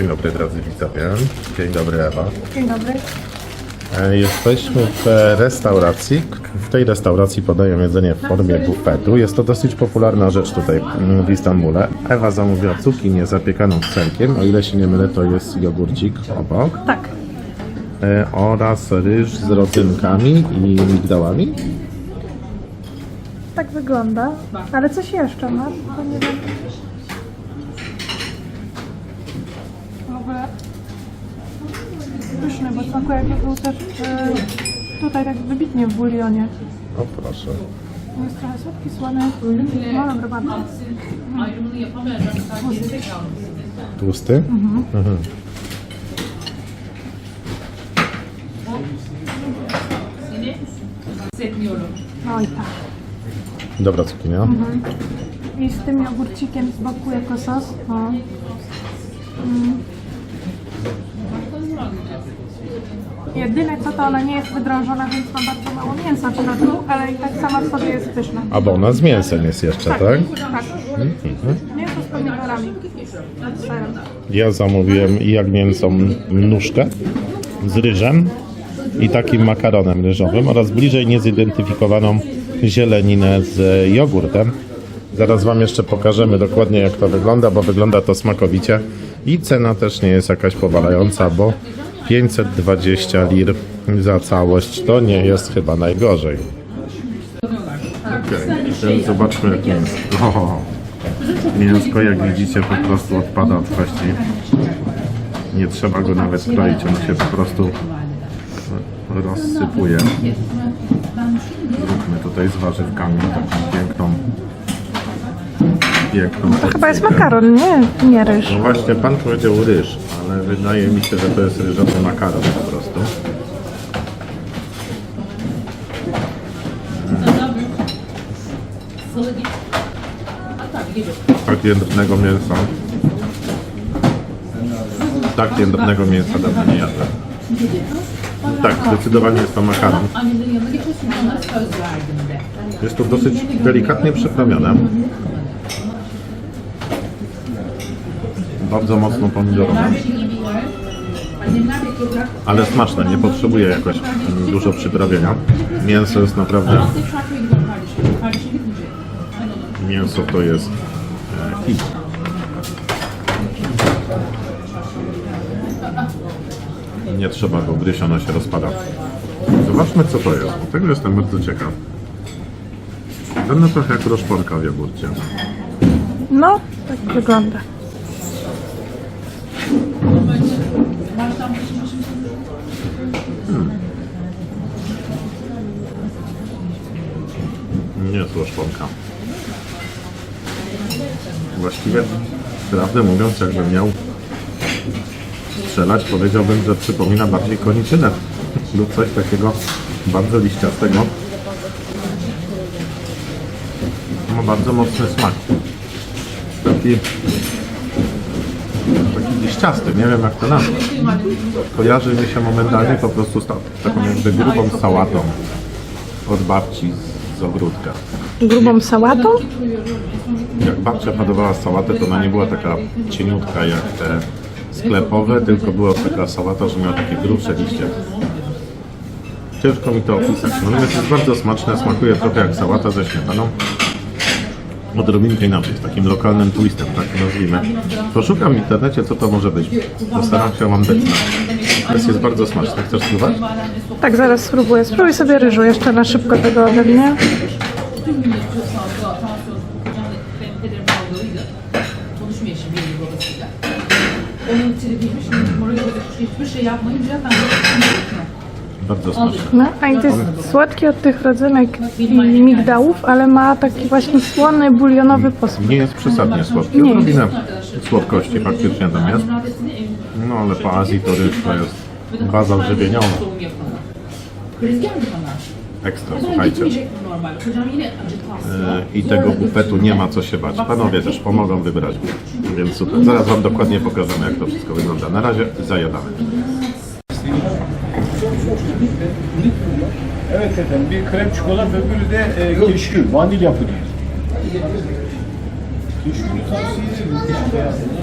Dzień dobry drodzy widzowie. Dzień dobry Ewa. Dzień dobry. E, Jesteśmy w restauracji. W tej restauracji podają jedzenie w formie bufetu. Jest to dosyć popularna rzecz tutaj mm, w Istambule. Ewa zamówiła cukinię zapiekaną z serkiem. O ile się nie mylę, to jest jogurcik obok. Tak. E, Oraz ryż z rodzynkami i migdałami. Tak wygląda. Ale coś jeszcze ma? To nie wiem. W ogóle pyszny, bo smakuje jakby był też e, tutaj tak wybitnie w bulionie. O proszę. Jest trochę słodki, słony. No dobra, bardzo. Tłusty? Mhm. Seni hissetmiyorum. Oj tak. Dobra cukinia. I z tym jogurcikiem z boku jako sos. O. Mm. Jedyne co to ona nie jest wydrążona, więc ma bardzo mało mięsa w środku, ale i tak sama w sobie jest pyszna. A bo ona z mięsem jest jeszcze, tak? Tak. Mięso z pomidorami. Z serem. Ja zamówiłem jak mięsą nóżkę z ryżem i takim makaronem ryżowym oraz bliżej niezidentyfikowaną zieleninę z jogurtem. Zaraz Wam jeszcze pokażemy dokładnie jak to wygląda, bo wygląda to smakowicie i cena też nie jest jakaś powalająca, bo 520 lir za całość to nie jest chyba najgorzej. Okej, teraz zobaczmy jak jest. O, mięsko jak widzicie po prostu odpada od kości. Nie trzeba go nawet kroić, on się po prostu rozsypuje. Zróbmy tutaj z warzywkami taką piękną piękną To chyba jest makaron, nie? Nie ryż. No właśnie, pan powiedział ryż, ale wydaje mi się, że to jest ryżowy makaron po prostu. Tak jędrnego mięsa. Tak jędrnego mięsa dawno nie jadłem. Tak, zdecydowanie jest to makaron. Jest to dosyć delikatnie przyprawione. Bardzo mocno pomidorowe, ale smaczne, nie potrzebuje jakoś dużo przyprawienia. Mięso jest naprawdę, mięso to jest e, hit. Nie trzeba go gryźć, ono się rozpada. Zobaczmy co to jest, tego jestem bardzo ciekaw. Wygląda trochę jak roszponka w jogurcie. No, tak wygląda. Baştan başım başım. Nie jest szponka. Właściwie, prawdę mówiąc, jakbym miał strzelać, powiedziałbym, że przypomina bardziej koniczynę lub coś takiego bardzo liściastego. Ma bardzo mocny smak. Taki, taki liściasty, nie wiem jak to nazwać. Kojarzy mi się momentalnie po prostu z ta- taką jakby grubą sałatą od babci z ogródka. Grubą sałatą? Jak babcia hodowała sałatę, to ona nie była taka cieniutka jak te sklepowe, tylko była taka sałata, że miała takie grubsze liście. Ciężko mi to opisać. Natomiast jest bardzo smaczne, smakuje trochę jak sałata ze śmietaną. Odrobinkę inaczej, z takim lokalnym twistem, tak to nazwijmy. Poszukam w internecie, co to może być. Postaram się Wam dać znać. To jest bardzo smaczne. Chcesz spróbować? Tak, zaraz spróbuję. Spróbuj sobie ryżu jeszcze na szybko tego ode mnie. Sağlığıydı. Konuşmuyor şimdi. Onun. Morale böyle hiçbir şey yapmayınca ben de Bardzo smaczne. No, a i to jest słodki od tych rodzynek i migdałów, ale ma taki właśnie słony, bulionowy posmak. Nie jest przesadnie słodki. Nie Odrobinę słodkości faktycznie tam jest. No ale po Azji to ryż to jest baza żywieniowa. doğum yapana. Kriz geldi bana. Ekstra, słuchajcie. E, I tego bufetu nie ma co się bać. Panowie też pomogą wybrać. Więc super. Zaraz Wam dokładnie pokażemy, jak to wszystko wygląda. Na razie zajadamy. Evet efendim bir krem çikolata öbürü de e, keşkül, vanilya puding. Keşkül tavsiye ederim.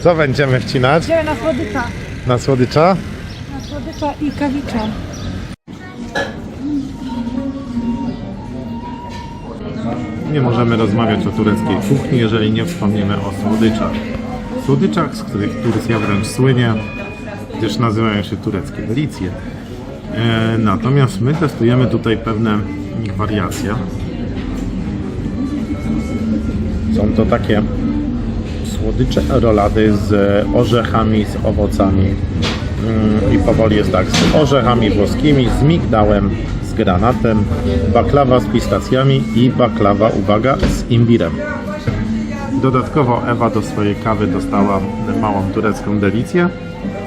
Co będziemy wcinać? Idziemy na słodycza. Na słodycza? Na słodycza i kawicza. Nie możemy rozmawiać o tureckiej kuchni, jeżeli nie wspomniemy o słodyczach. Słodyczach, z których Turcja wręcz słynie, gdyż nazywają się tureckie delicje. E, natomiast my testujemy tutaj pewne ich wariacje. Są to takie słodycze rolady z orzechami, z owocami. Mm, I powoli jest tak, z orzechami włoskimi, z migdałem, z granatem, baklawa z pistacjami i baklawa, uwaga, z imbirem. Dodatkowo Ewa do swojej kawy dostała małą turecką delicję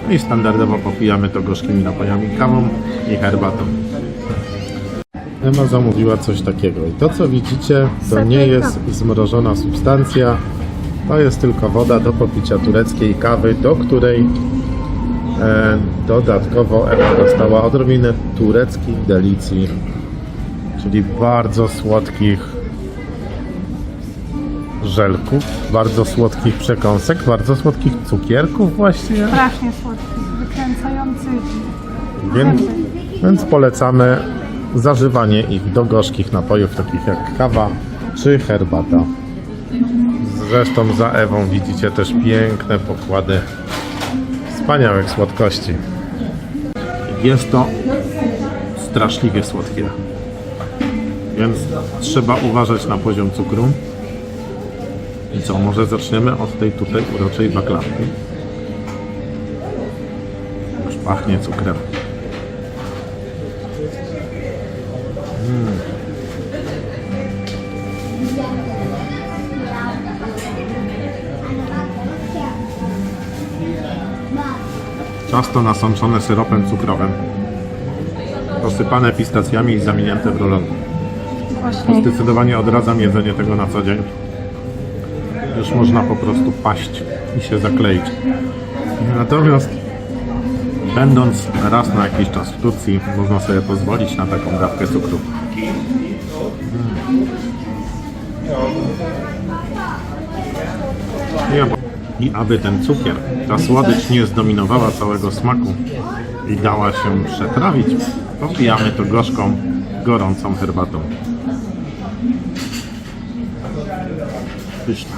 i standardowo popijamy to gorzkimi napojami, kawą i herbatą. Emma zamówiła coś takiego i to co widzicie to nie jest zmrożona substancja, to jest tylko woda do popicia tureckiej kawy, do której e, dodatkowo Ewa dostała odrobinę tureckich delicji, czyli bardzo słodkich żelków, bardzo słodkich przekąsek, bardzo słodkich cukierków właściwie. Strasznie słodki, wykręcający. Więc, więc polecamy zażywanie ich do gorzkich napojów, takich jak kawa czy herbata. Zresztą za Ewą widzicie też piękne pokłady wspaniałych słodkości. Jest to straszliwie słodkie. Więc trzeba uważać na poziom cukru. I co, może zaczniemy od tej tutaj uroczej baklawki. Już pachnie cukrem. Ciasto nasączone syropem cukrowym. Posypane pistacjami i zaminięte w rulon. Właśnie. Zdecydowanie odradzam jedzenie tego na co dzień. Już można po prostu paść i się zakleić. Natomiast będąc raz na jakiś czas w Turcji, można sobie pozwolić na taką dawkę cukru. Mm. I aby ten cukier, ta słodycz nie zdominowała całego smaku i dała się przetrawić, popijamy to gorzką, gorącą herbatą. Pyszna.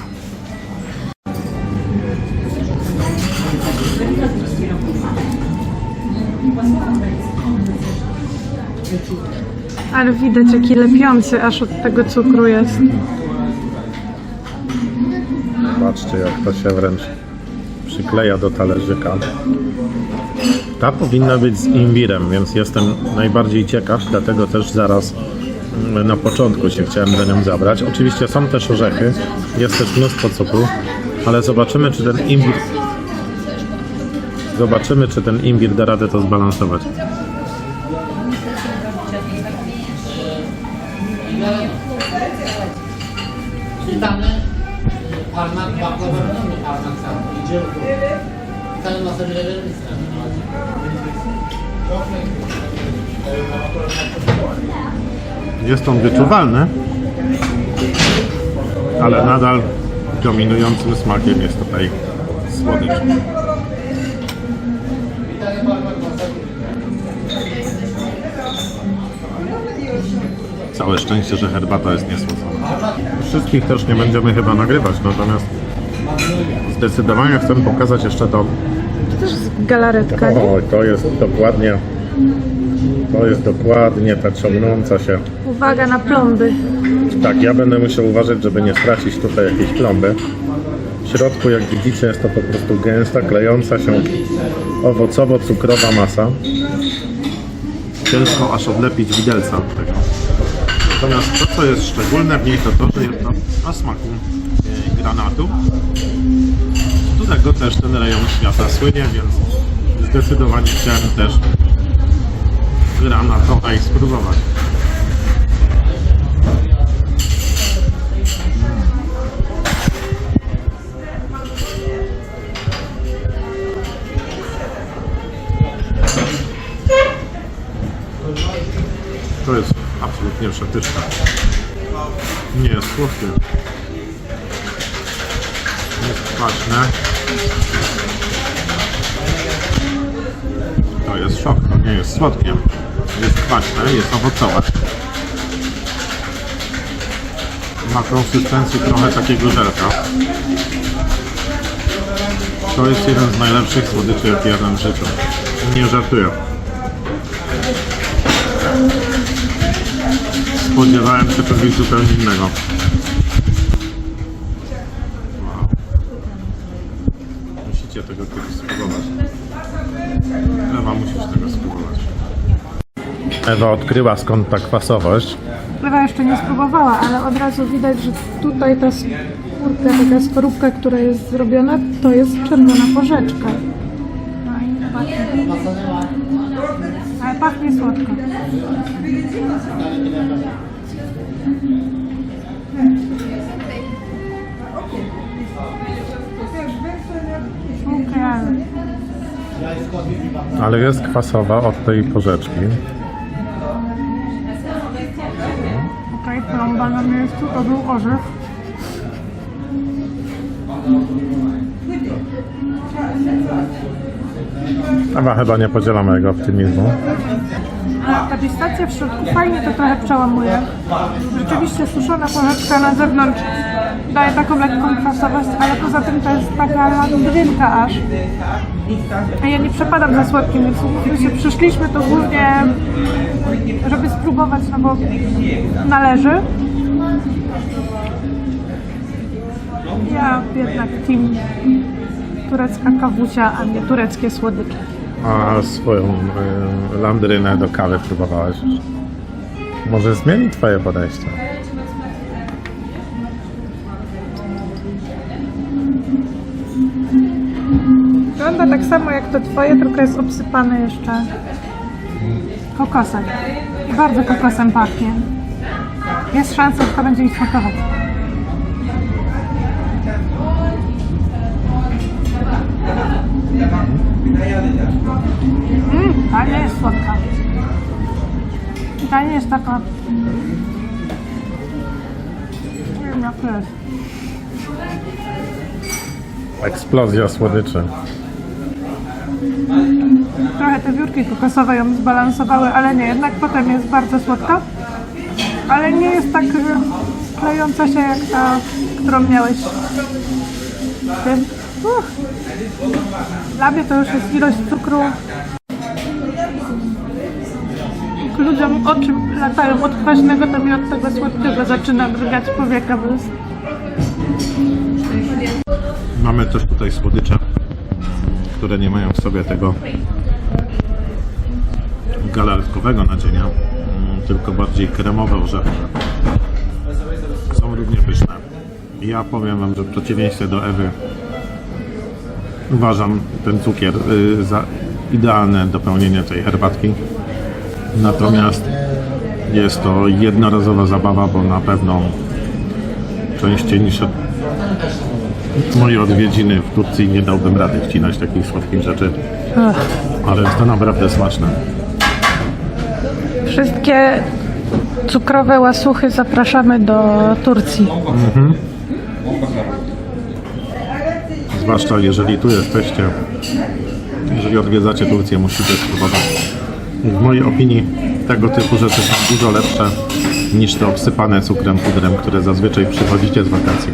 Ale widać jaki lepiący aż od tego cukru jest. Patrzcie jak to się wręcz przykleja do talerzyka. Ta powinna być z imbirem, więc jestem najbardziej ciekaw, dlatego też zaraz mm, na początku się chciałem za nią zabrać. Oczywiście są też orzechy, jest też mnóstwo cukru, ale zobaczymy czy ten imbir zobaczymy czy ten imbir da radę to zbalansować. Sultanlı parmak parmak saplayıcı? Tanımasa bile verir misin? Jest on wyczuwalny, ale nadal dominującym smakiem jest tutaj słodycz. Całe szczęście, że herbata jest niesłodzona. Wszystkich też nie będziemy chyba nagrywać, natomiast zdecydowanie chcę pokazać jeszcze to. To też jest galaretka, nie? O, to jest dokładnie, to jest dokładnie ta ciągnąca się Uwaga na plomby. Tak, ja będę musiał uważać, żeby nie stracić tutaj jakiejś plomby. W środku, jak widzicie, jest to po prostu gęsta, klejąca się owocowo-cukrowa masa. Ciężko aż odlepić widelca. Natomiast to, co jest szczególne w niej, to to, że jest na smaku e, granatu. Z którego też ten rejon świata słynie, więc zdecydowanie chciałem też granatowej spróbować. To jest absolutnie przepyszne. Nie jest słodkie. Jest kwaśne. To jest szok, to nie jest słodkie. Jest kwaśne, jest owocowe. Ma konsystencję trochę takiego żelka. To jest jeden z najlepszych słodyczy, jakie jadłem w życiu. Nie żartuję. Spodziewałem się czegoś zupełnie innego. Wow. Musicie tego kiedyś spróbować. Ewa, musisz tego spróbować. Ewa odkryła skąd ta kwasowość. Ewa jeszcze nie spróbowała, ale od razu widać, że tutaj ta skórka, taka skorupka, która jest zrobiona, to jest czerwona porzeczka. No i. Ale pachnie słodko. Ale jest kwasowa od tej porzeczki. Okej, plomba na miejscu, to był orzech. Ewa chyba nie podziela mojego optymizmu. Ta pistacja w środku fajnie to trochę przełamuje. Rzeczywiście suszona porzeczka na zewnątrz daje taką lekką kwasowość, ale poza tym to jest taka landrynka aż. A ja nie przepadam za słodkim, więc się przyszliśmy to głównie, żeby spróbować, no bo należy. Ja jednak team turecka kawusia, a nie tureckie słodycze. A swoją y, landrynę do kawy próbowałeś? Może zmieni twoje podejście? Wygląda tak samo jak to twoje, tylko jest obsypane jeszcze kokosem. Bardzo kokosem pachnie. Jest szansa, że to będzie ich smakować. Mmm, ta nie jest słodka. I ta nie jest taka... Nie wiem jak to jest. Eksplozja słodyczy. Trochę te wiórki kokosowe ją zbalansowały, ale nie, jednak potem jest bardzo słodka. Ale nie jest tak klejąca się jak ta, którą miałeś w tym. Uff. Dla mnie to już jest ilość cukru. Ludziom oczy latają od kwaśnego, to mi od tego słodkiego zaczyna drgać powieka, bo Mamy też tutaj słodycze, które nie mają w sobie tego galaretkowego nadzienia, mm, tylko bardziej kremowe orzechy. Są równie pyszne. Ja powiem Wam, że w przeciwieństwie do Ewy uważam ten cukier y, za idealne dopełnienie tej herbatki. Natomiast jest to jednorazowa zabawa, bo na pewno częściej niż moje odwiedziny w Turcji nie dałbym rady wcinać takich słodkich rzeczy. Ale jest to naprawdę smaczne. Wszystkie cukrowe łasuchy zapraszamy do Turcji zwłaszcza jeżeli tu jesteście, jeżeli odwiedzacie Turcję, musicie spróbować. W mojej opinii tego typu rzeczy są dużo lepsze niż te obsypane cukrem, pudrem, które zazwyczaj przychodzicie z wakacji.